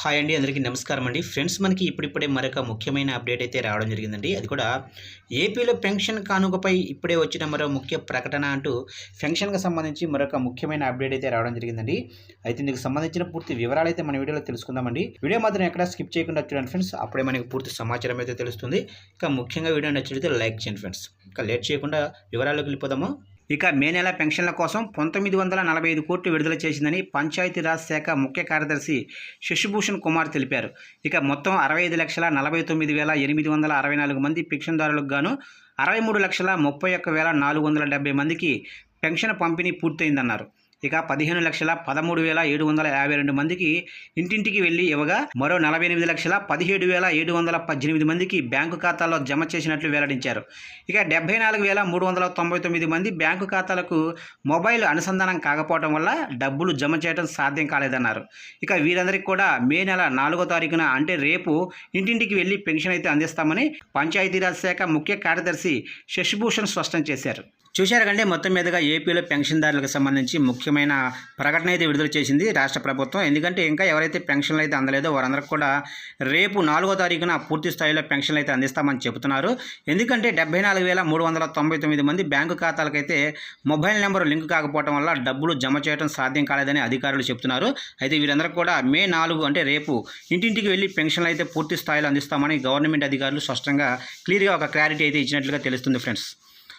Hi అండి అందరికీ నమస్కారం అండి. ఫ్రెండ్స్ మనకి ఇప్పుడిప్పుడే మరొక ముఖ్యమైన అప్డేట్ అయితే రావడం జరిగిందండి. అది కూడా ఏపీలో పెన్షన్ కానుకపై ఇప్పుడే వచ్చిన మరో ముఖ్య ప్రకటన అంటూ పెన్షన్కి సంబంధించి మరొక ముఖ్యమైన అప్డేట్ అయితే రావడం జరిగిందండి. అయితే దీనికి సంబంధించిన పూర్తి వివరాలు అయితే మన వీడియోలో తెలుసుకుందామండి. వీడియో మాత్రం ఎక్కడ స్కిప్ చేయకుండా చూడండి ఫ్రెండ్స్. అప్పుడే మనకి పూర్తి సమాచారం అయితే తెలుస్తుంది. ఇక ముఖ్యంగా వీడియో నచ్చితే లైక్ చేయండి ఫ్రెండ్స్. ఇక లేట్ చేయకుండా వివరాల్లోకి వెళ్ళిపోదాము. ఇక మే నెల పెన్షన్ల కోసం పంతొమ్మిది వందల నలభై ఐదు కోట్లు విడుదల చేసిందని పంచాయతీరాజ్ శాఖ ముఖ్య కార్యదర్శి శశిభూషణ్ కుమార్ తెలిపారు. ఇక మొత్తం అరవై ఐదు లక్షల నలభై తొమ్మిది వేల ఎనిమిది వందల అరవై నాలుగు మంది పెన్షన్దారులకు గాను అరవై మూడు లక్షల ముప్పై ఒక్క వేల నాలుగు వందల డెబ్బై మందికి పెన్షన్ పంపిణీ పూర్తయిందన్నారు. ఇక పదిహేను లక్షల పదమూడు వేల ఏడు వందల యాభై రెండు మందికి ఇంటింటికి వెళ్ళి ఇవ్వగా మరో నలభై ఎనిమిది లక్షల పదిహేడు వేల ఏడు వందల పద్దెనిమిది మందికి బ్యాంకు ఖాతాల్లో జమ చేసినట్లు వెల్లడించారు. ఇక డెబ్బై నాలుగు వేల మూడు వందల తొంభై తొమ్మిది మంది బ్యాంకు ఖాతాలకు మొబైల్ అనుసంధానం కాకపోవడం వల్ల డబ్బులు జమ చేయడం సాధ్యం కాలేదన్నారు. ఇక వీరందరికీ కూడా మే నెల నాలుగో తారీఖున అంటే రేపు ఇంటింటికి వెళ్ళి పెన్షన్ అయితే అందిస్తామని పంచాయతీరాజ్ శాఖ ముఖ్య కార్యదర్శి శశిభూషణ్ స్పష్టం చేశారు. చూశారు కంటే మొత్తం మీదుగా ఏపీలో పెన్షన్దారులకు సంబంధించి ముఖ్యమైన ప్రకటన అయితే విడుదల చేసింది రాష్ట్ర ప్రభుత్వం. ఎందుకంటే ఇంకా ఎవరైతే పెన్షన్లు అయితే అందలేదో వారందరికీ కూడా రేపు నాలుగో తారీఖున పూర్తి స్థాయిలో పెన్షన్లు అయితే అందిస్తామని చెబుతున్నారు. ఎందుకంటే డెబ్బై నాలుగు వేల మూడు వందల తొంభై తొమ్మిది మంది బ్యాంకు ఖాతాలకైతే మొబైల్ నెంబర్ లింక్ కాకపోవడం వల్ల డబ్బులు జమ చేయడం సాధ్యం కాలేదని అధికారులు చెబుతున్నారు. అయితే వీరందరూ కూడా మే నాలుగు అంటే రేపు ఇంటింటికి వెళ్ళి పెన్షన్లు అయితే పూర్తి స్థాయిలో అందిస్తామని గవర్నమెంట్ అధికారులు స్పష్టంగా క్లియర్గా ఒక క్లారిటీ అయితే ఇచ్చినట్లుగా తెలుస్తుంది ఫ్రెండ్స్.